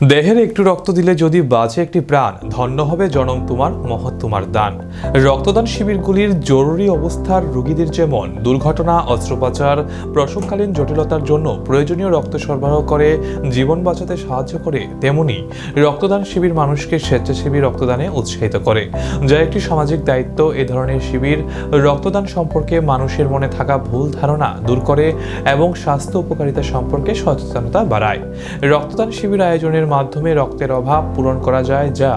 দেহের একটু রক্ত দিলে যদি বাঁচে একটি প্রাণ, ধন্য হবে জনম তোমার, মহৎ তোমার দান। রক্তদান শিবিরগুলির জরুরি অবস্থার রোগীদের যেমন দুর্ঘটনা, অস্ত্রোপচার, প্রসবকালীন জটিলতার জন্য প্রয়োজনীয় রক্ত সরবরাহ করে, জীবন বাঁচাতে সাহায্য করে, তেমনি রক্তদান শিবির মানুষকে স্বেচ্ছাসেবী রক্তদানে উৎসাহিত করে। যা একটি সামাজিক দায়িত্ব, এ ধরনের শিবির রক্তদান সম্পর্কে মানুষের মনে থাকা ভুল ধারণা দূর করে এবং স্বাস্থ্য উপকারিতা সম্পর্কে সচেতনতা বাড়ায়। রক্তদান শিবির আয়োজনের মাধ্যমে রক্তের অভাব পূরণ করা যায় যা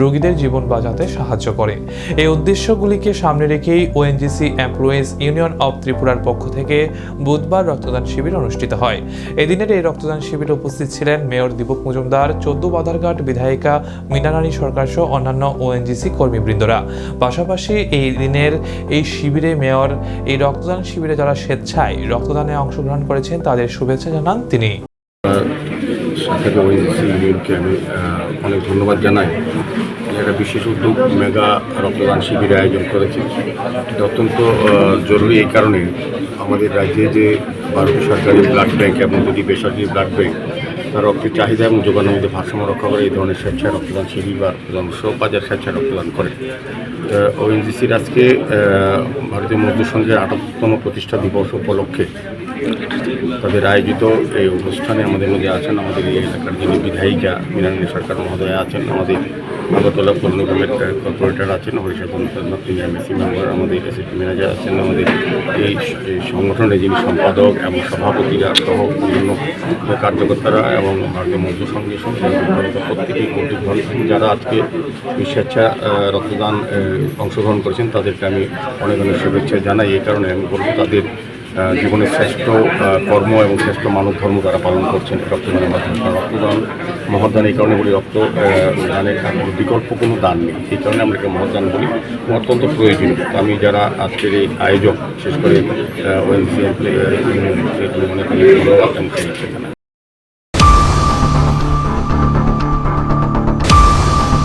রোগীদের জীবন বাঁচাতে সাহায্য করে। এই উদ্দেশ্যগুলিকে সামনে রেখেই ওএনজিসি এমপ্লয়িজ ইউনিয়ন অব ত্রিপুরার পক্ষ থেকে বুধবার রক্তদান শিবির অনুষ্ঠিত হয়। এদিনের এই রক্তদান শিবিরে উপস্থিত ছিলেন মেয়র দীপক মজুমদার, চোদ্দ বাধারঘাট বিধায়িকা মিনারানী সরকার সহ অন্যান্য ওএনজিসি কর্মীবৃন্দরা। পাশাপাশি এই দিনের এই শিবিরে মেয়র এই রক্তদান শিবিরে যারা স্বেচ্ছায় রক্তদানে অংশগ্রহণ করেছেন, তাদের শুভেচ্ছা জানান তিনি। সাথে ওএনজিসি ইউনিয়নকে আমি অনেক ধন্যবাদ জানাই একটা বিশেষ উদ্যোগ মেগা রক্তদান শিবির আয়োজন করেছে। এটা অত্যন্ত জরুরি এই কারণে আমাদের রাজ্যে যে ভারতীয় সরকারি ব্লাড ব্যাঙ্ক এবং দুটি বেসরকারি ব্লাড ব্যাঙ্ক তার রক্তের চাহিদা এবং যোগানোর মধ্যে ভারসাম্য রক্ষা করে এই ধরনের স্বেচ্ছায় রক্তদান শিবির বা রক্তদান উৎসব বাজার স্বেচ্ছায় রক্তদান করে। ওএনজিসির আজকে ভারতীয় মজদুর সংঘের আটাত্তম প্রতিষ্ঠা দিবস উপলক্ষে তাদের আয়োজিত এই অনুষ্ঠানে আমাদের মধ্যে আছেন আমাদের এই এলাকার যিনি বিধায়িকা মীনারানী সরকার মহোদয় আছেন, আমাদের আগরতলা পৌর নিগমের কর্পোরেটর আছেন হরিষা তিনি মেম্বার আমাদের এসিপি ম্যানেজার আছেন, আমাদের এই সংগঠনের যিনি সম্পাদক এবং সভাপতিরা সহ বিভিন্ন কার্যকর্তারা এবং ভারতীয় মজদুর সঙ্গে প্রত্যেকেই হন। যারা আজকে স্বেচ্ছা রক্তদান অংশগ্রহণ করেছেন, তাদেরকে আমি অনেক অনেক শুভেচ্ছা জানাই এই কারণে আমি বলব তাদের জীবনের শ্রেষ্ঠ কর্ম এবং শ্রেষ্ঠ মানব ধর্ম তারা পালন করছেন রক্তদানের মাধ্যমে রক্তদান, মহাদান, এই কারণে বলি রক্ত দানের বিকল্প কোনো দান নেই। এই কারণে আমরা একে মহদান বলি। অত্যন্ত প্রয়োজনীয়। আমি যারা আজকের এই আয়োজক, বিশেষ করে ওএনসি